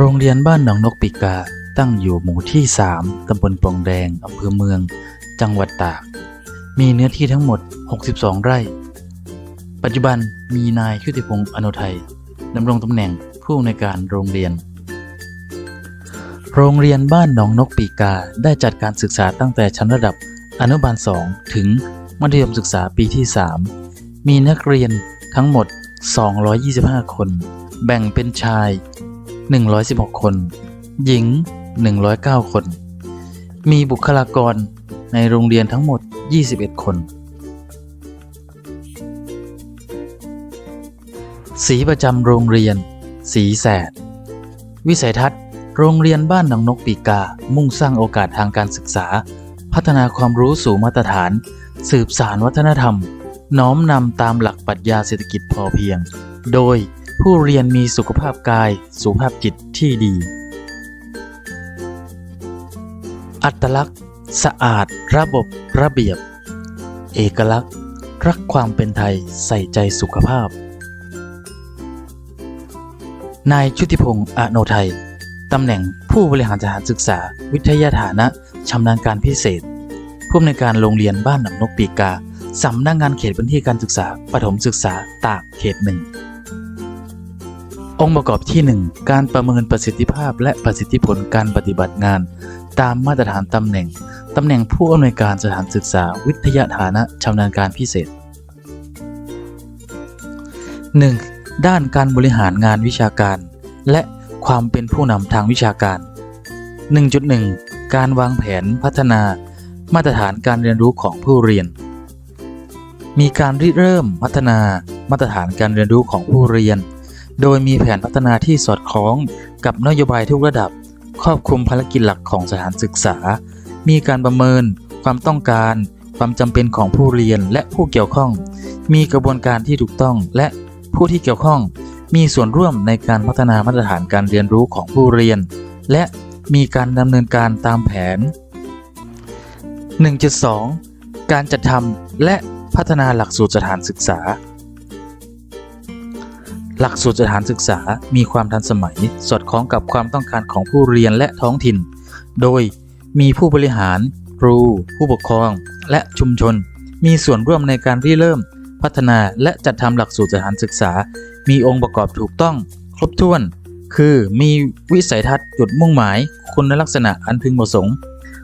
โรงเรียนบ้านหนองนกปีกาตั้งอยู่หมู่ที่ 3 ตำบลปล่องแดง อำเภอเมือง จังหวัดตาก มีเนื้อที่ทั้งหมด 62 ไร่ ปัจจุบันมีนายชุติพงศ์อนุทัยดำรงตำแหน่งผู้อำนวยการโรงเรียน โรงเรียนบ้านหนองนกปีกาได้จัดการศึกษาตั้งแต่ชั้นระดับอนุบาล 2 ถึงมัธยมศึกษาปีที่ 3 มีนักเรียนทั้งหมด 225 คน แบ่งเป็นชาย 116 คน หญิง 109 คน มีบุคลากรในโรงเรียนทั้งหมด 21 คน สีประจำโรงเรียน สีแสด วิสัยทัศน์ โรงเรียนบ้านหนองนกปีกา มุ่งสร้างโอกาสทางการศึกษา พัฒนาความรู้สู่มาตรฐาน สืบสารวัฒนธรรม น้อมนำตามหลักปรัชญาเศรษฐกิจพอเพียง โดย ผู้เรียนมีสุขภาพกาย สุขภาพจิตที่ดี อัตลักษณ์ สะอาด ระบบ ระเบียบ เอกลักษณ์ รักความเป็นไทยใส่ใจสุขภาพ นายชุติพงศ์อโนไทย ตำแหน่งผู้บริหารสถานศึกษา วิทยาฐานะชำนาญการพิเศษ ผู้อำนวยการโรงเรียนบ้านหนองนกปีกา สำนักงานเขตพื้นที่การศึกษาประถมศึกษาตากเขตหนึ่ง องค์ประกอบที่ 1 การประเมินประสิทธิภาพและประสิทธิผลการปฏิบัติงาน ตามมาตรฐานตำแหน่ง ตำแหน่งผู้อำนวยการสถานศึกษาวิทยาฐานะชำนาญการพิเศษ 1. ด้านการบริหารงานวิชาการ และความเป็นผู้นำทางวิชาการ 1.1 การวางแผนพัฒนา มาตรฐานการเรียนรู้ของผู้เรียน มีการริเริ่มพัฒนามาตรฐานการเรียนรู้ของผู้เรียน โดยมีแผนพัฒนาที่สอดคล้องกับนโยบายทุกระดับ ครอบคลุมภารกิจหลักของสถานศึกษา มีการประเมิน ความต้องการ ความจำเป็นของผู้เรียนและผู้เกี่ยวข้อง มีกระบวนการที่ถูกต้องและผู้ที่เกี่ยวข้อง มีส่วนร่วมในการพัฒนามาตรฐานการเรียนรู้ของผู้เรียน และมีการดำเนินการตามแผน 1.2 การจัดทำและพัฒนาหลักสูตรสถานศึกษา หลักสูตรสถานศึกษามีความทันสมัย สอดคล้องกับความต้องการของผู้เรียนและท้องถิ่น โดยมีผู้บริหาร ครู ผู้ปกครอง และชุมชน มีส่วนร่วมในการริเริ่ม พัฒนาและจัดทำหลักสูตรสถานศึกษา มีองค์ประกอบถูกต้อง ครบถ้วน คือมีวิสัยทัศน์จุดมุ่งหมาย คุณลักษณะอันพึงประสงค์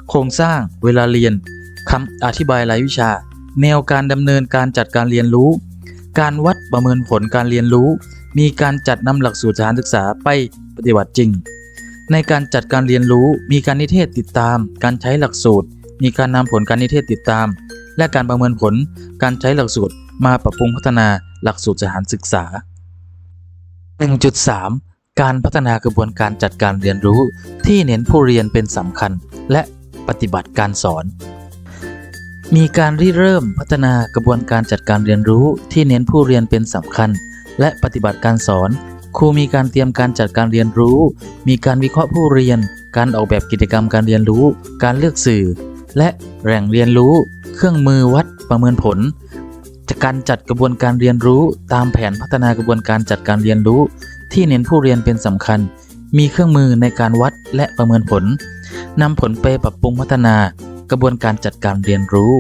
โครงสร้าง เวลาเรียนคำอธิบายรายวิชา แนวการดำเนินการจัดการเรียนรู้ การวัดประเมินผลการเรียนรู้ มีการจัดนำหลักสูตรสถานศึกษาไปปฏิบัติจริง ในการจัดการเรียนรู้มีการนิเทศติดตาม การใช้หลักสูตร มีการนำผลการนิเทศติดตาม และการประเมินผลการใช้หลักสูตรมาปรับปรุงพัฒนาหลักสูตรสถานศึกษา 1.3 การพัฒนากระบวนการจัดการเรียนรู้ที่เน้นผู้เรียนเป็นสำคัญ และปฏิบัติการสอน มีการริเริ่มพัฒนากระบวนการจัดการเรียนรู้ที่เน้นผู้เรียนเป็นสำคัญ และปฏิบัติการสอน ครูมีการเตรียมการจัดการเรียนรู้ มีการวิเคราะห์ผู้เรียน การออกแบบกิจกรรมการเรียนรู้ การเลือกสื่อ และแหล่งเรียนรู้ เครื่องมือวัดประเมินผลการจัดกระบวนการเรียนรู้ ตามแผนพัฒนากระบวนการจัดการเรียนรู้ ที่เน้นผู้เรียนเป็นสำคัญ มีเครื่องมือในการวัดและประเมินผลนำผลไปปรับปรุงพัฒนากระบวนการจัดการเรียนรู้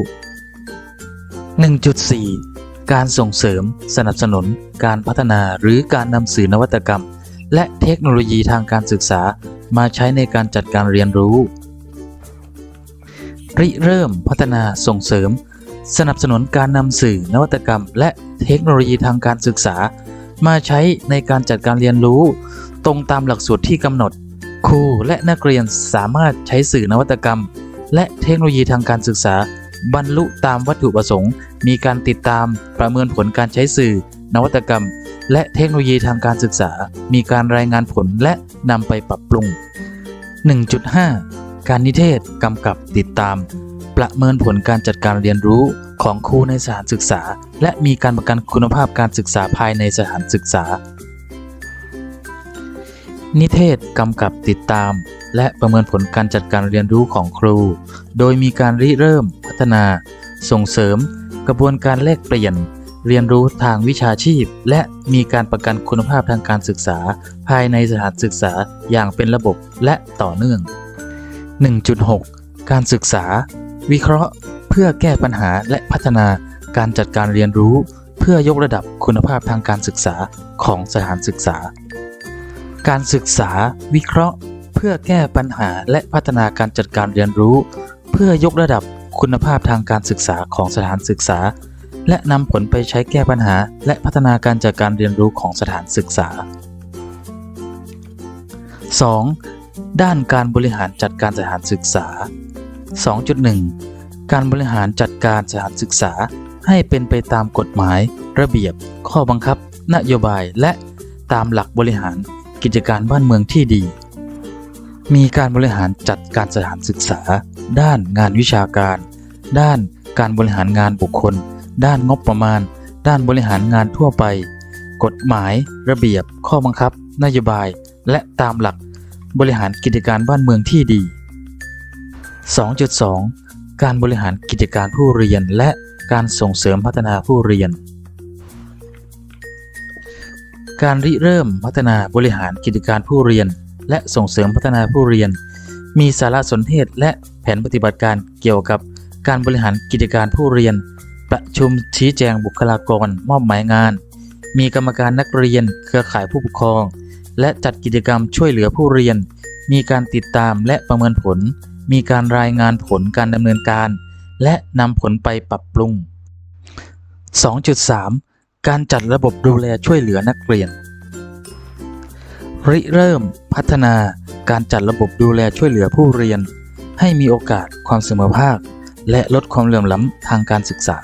1.4 การส่งเสริม สนับสนุน การพัฒนาหรือการนำสื่อนวัตกรรม และเทคโนโลยีทางการศึกษามาใช้ในการจัดการเรียนรู้ริเริ่มพัฒนาส่งเสริม สนับสนุนการนำสื่อนวัตกรรม และเทคโนโลยีทางการศึกษา มาใช้ในการจัดการเรียนรู้ ตรงตามหลักสูตรที่กำหนด ครูและนักเรียนสามารถใช้สื่อนวัตกรรม และเทคโนโลยีทางการศึกษา บรรลุตามวัตถุประสงค์ มีการติดตามประเมินผลการใช้สื่อ นวัตกรรม และเทคโนโลยีทางการศึกษา มีการรายงานผลและนำไปปรับปรุง 1.5 การนิเทศกำกับติดตาม ประเมินผลการจัดการเรียนรู้ของครูในสถานศึกษา และมีการประกันคุณภาพการศึกษาภายในสถานศึกษา นิเทศกำกับติดตาม และประเมินผลการจัดการเรียนรู้ของครู โดยมีการริเริ่มพัฒนา ส่งเสริม กระบวนการแลกเปลี่ยน เรียนรู้ทางวิชาชีพ และมีการประกันคุณภาพทางการศึกษา ภายในสถานศึกษาอย่างเป็นระบบและต่อเนื่อง 1.6 การศึกษา วิเคราะห์ เพื่อแก้ปัญหาและพัฒนาการจัดการเรียนรู้ เพื่อยกระดับคุณภาพทางการศึกษาของสถานศึกษา การศึกษา วิเคราะห์ พื่อแก้ปัญหาและพัฒนาการจัดการเรียนรู้ เพื่อยกระดับคุณภาพทางการศึกษาของสถานศึกษา และนำผลไปใช้แก้ปัญหา และพัฒนาการจัดการเรียนรู้ของสถานศึกษา 2. ด้านการบริหารจัดการสถานศึกษา 2.1 การบริหารจัดการสถานศึกษา ให้เป็นไปตามกฎหมาย ระเบียบ ข้อบังคับ นโยบายและตามหลักบริหารกิจการบ้านเมืองที่ดี มีการบริหารจัดการสถานศึกษา ด้านงานวิชาการ ด้านการบริหารงานบุคคล ด้านงบประมาณ ด้านบริหารงานทั่วไป กฎหมาย ระเบียบ ข้อบังคับ นโยบาย และตามหลัก บริหารกิจการบ้านเมืองที่ดี 2.2 การบริหารกิจการผู้เรียน และการส่งเสริมพัฒนาผู้เรียน การริเริ่มพัฒนาบริหารกิจการผู้เรียน และส่งเสริมพัฒนาผู้เรียน มีสารสนเทศและแผนปฏิบัติการเกี่ยวกับการบริหารกิจการผู้เรียน ประชุมชี้แจงบุคลากรมอบหมายงาน มีกรรมการนักเรียน เครือข่ายผู้ปกครอง และจัดกิจกรรมช่วยเหลือผู้เรียน มีการติดตามและประเมินผล มีการรายงานผลการดำเนินการ และนำผลไปปรับปรุง 2.3 การจัดระบบดูแลช่วยเหลือนักเรียน ริเริ่มพัฒนาการจัดระบบดูแลช่วยเหลือผู้เรียน ให้มีโอกาสความเสมอภาค และลดความเหลื่อมล้ำทางการศึกษา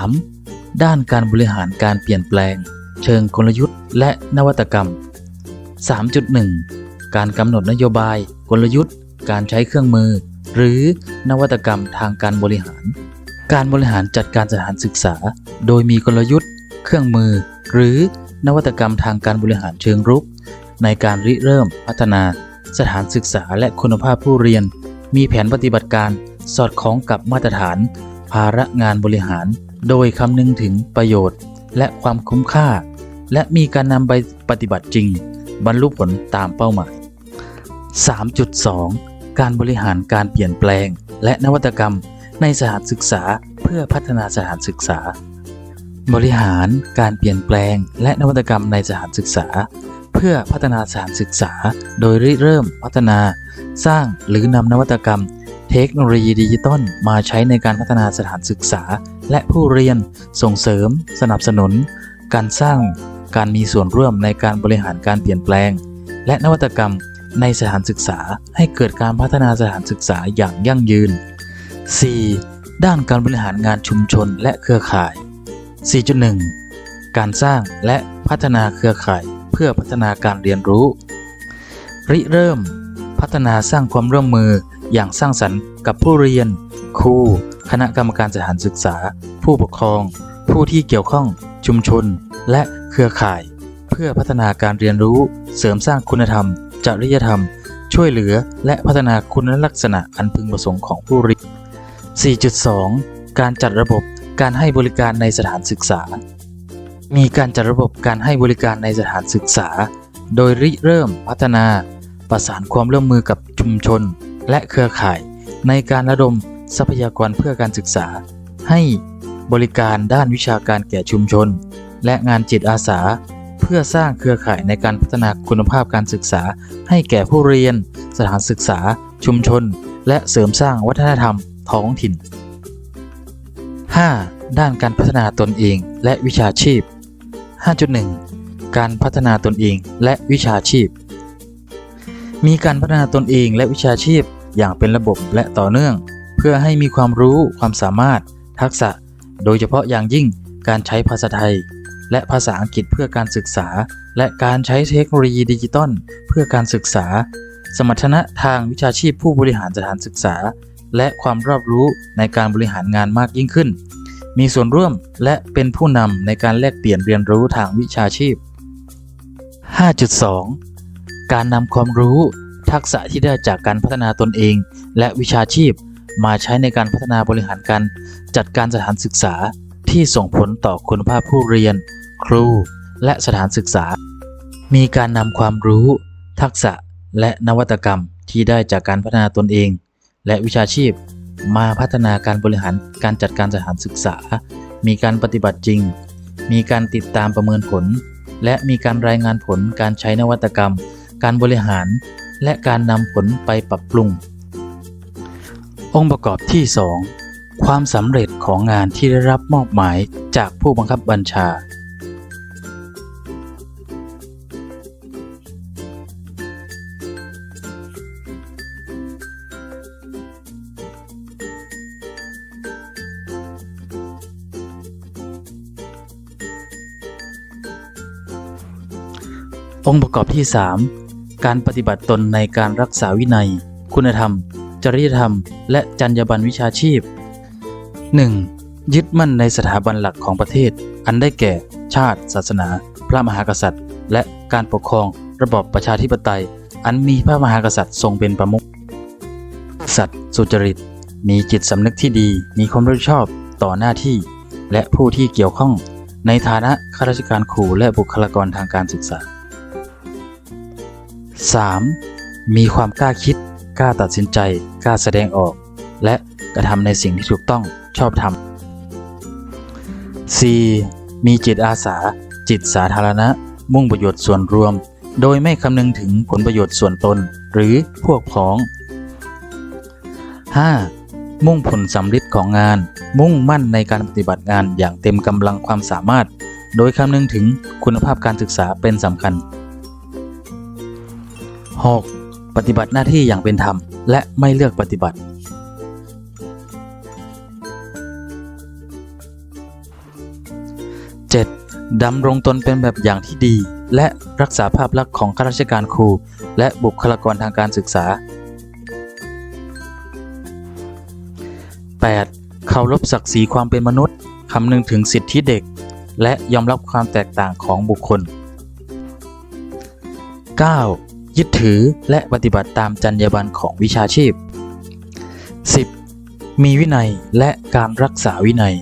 3. ด้านการบริหารการเปลี่ยนแปลง เชิงกลยุทธ์ และนวัตกรรม 3.1 การกำหนดนโยบาย กลยุทธ์ การใช้เครื่องมือ หรือนวัตกรรมทางการบริหาร การบริหารจัดการสถานศึกษา โดยมีกลยุทธ์ เครื่องมือ หรือ นวัตกรรมทางการบริหารเชิงรุก ในการริเริ่มพัฒนาสถานศึกษาและคุณภาพผู้เรียน มีแผนปฏิบัติการสอดคล้องกับมาตรฐาน ภาระงานบริหาร โดยคำนึงถึงประโยชน์ และความคุ้มค่า และมีการนำไปปฏิบัติจริง บรรลุผลตามเป้าหมาย 3.2 การบริหารการเปลี่ยนแปลง และนวัตกรรมในสถานศึกษาเพื่อพัฒนาสถานศึกษา บริหารการเปลี่ยนแปลงและนวัตกรรมในสถานศึกษา เพื่อพัฒนาสถานศึกษา โดยริเริ่มพัฒนาสร้างหรือนำนวัตกรรม เทคโนโลยีดิจิตอลมาใช้ในการพัฒนาสถานศึกษา และผู้เรียนส่งเสริม สนับสนุน การสร้างการมีส่วนร่วมในการบริหารการเปลี่ยนแปลง และนวัตกรรมในสถานศึกษาให้เกิดการพัฒนาสถานศึกษาอย่างยั่งยืน 4. ด้านการบริหารงานชุมชนและเครือข่าย 4.1 การสร้างและพัฒนาเครือข่ายเพื่อพัฒนาการเรียนรู้ริเริ่ม พัฒนาสร้างความร่วมมืออย่างสร้างสรรค์กับผู้เรียน ครู คณะกรรมการสถานศึกษา ผู้ปกครอง ผู้ที่เกี่ยวข้อง ชุมชน และเครือข่าย เพื่อพัฒนาการเรียนรู้ เสริมสร้างคุณธรรม จริยธรรม ช่วยเหลือ และพัฒนาคุณลักษณะอันพึงประสงค์ของผู้เรียน 4.2 การจัดระบบ การให้บริการในสถานศึกษา มีการจัดระบบการให้บริการในสถานศึกษา โดยริเริ่มพัฒนาประสานความร่วมมือกับชุมชน และเครือข่าย ในการระดมทรัพยากรเพื่อการศึกษา ให้บริการด้านวิชาการแก่ชุมชน และงานจิตอาสา เพื่อสร้างเครือข่ายในการพัฒนาคุณภาพการศึกษา ให้แก่ผู้เรียน สถานศึกษา ชุมชน และเสริมสร้างวัฒนธรรมท้องถิ่น 5. ด้านการพัฒนาตนเองและวิชาชีพ 5.1 การพัฒนาตนเองและวิชาชีพ มีการพัฒนาตนเองและวิชาชีพอย่างเป็นระบบและต่อเนื่อง เพื่อให้มีความรู้ความสามารถ ทักษะ โดยเฉพาะอย่างยิ่งการใช้ภาษาไทย และภาษาอังกฤษเพื่อการศึกษา และการใช้เทคโนโลยีดิจิตอลเพื่อการศึกษา สมรรถนะทางวิชาชีพผู้บริหารสถานศึกษา และความรอบรู้ในการบริหารงานมากยิ่งขึ้น มีส่วนร่วมและเป็นผู้นำในการแลกเปลี่ยนเรียนรู้ทางวิชาชีพ 5.2 การนำความรู้ ทักษะที่ได้จากการพัฒนาตนเอง และวิชาชีพ มาใช้ในการพัฒนาบริหารการจัดการสถานศึกษาที่ส่งผลต่อคุณภาพผู้เรียน ครู และสถานศึกษา มีการนำความรู้ ทักษะและนวัตกรรมที่ได้จากการพัฒนาตนเอง และวิชาชีพ มาพัฒนาการบริหารการจัดการสถานศึกษา มีการปฏิบัติจริง มีการติดตามประเมินผล และมีการรายงานผลการใช้นวัตกรรม การบริหาร และการนำผลไปปรับปรุง องค์ประกอบที่ 2 ความสำเร็จของงานที่ได้รับมอบหมายจากผู้บังคับบัญชา องค์ประกอบที่ 3 การปฏิบัติตนในการรักษาวินัย คุณธรรม จริยธรรม และจรรยาบรรณวิชาชีพ 1. ยึดมั่นในสถาบันหลักของประเทศ อันได้แก่ ชาติ ศาสนา พระมหากษัตริย์ และการปกครองระบอบประชาธิปไตย อันมีพระมหากษัตริย์ทรงเป็นประมุขสัตย์สุจริต มีจิตสำนึกที่ดี มีความรับผิดชอบต่อหน้าที่ และผู้ที่เกี่ยวข้อง ในฐานะข้าราชการครูและบุคลากรทางการศึกษา 3. มีความกล้าคิด กล้าตัดสินใจ กล้าแสดงออก และกระทำในสิ่งที่ถูกต้องชอบธรรม 4. มีจิตอาสา จิตสาธารณะ มุ่งประโยชน์ส่วนรวม โดยไม่คำนึงถึงผลประโยชน์ส่วนตน หรือพวกพ้อง 5. มุ่งผลสำลิดของงาน มุ่งมั่นในการปฏิบัติงานอย่างเต็มกำลังความสามารถ โดยคำนึงถึงคุณภาพการศึกษาเป็นสำคัญ 6. ปฏิบัติหน้าที่อย่างเป็นธรรม และไม่เลือกปฏิบัติ 7. ดำรงตนเป็นแบบอย่างที่ดี และรักษาภาพลักษณ์ของข้าราชการครู และบุคลากรทางการศึกษา 8. เคารพศักดิ์ศรีความเป็นมนุษย์คำนึงถึงสิทธิเด็ก และยอมรับความแตกต่างของบุคคล 9. ยึดถือและปฏิบัติตามจรรยาบรรณของวิชาชีพ 10. มีวินัยและการรักษาวินัย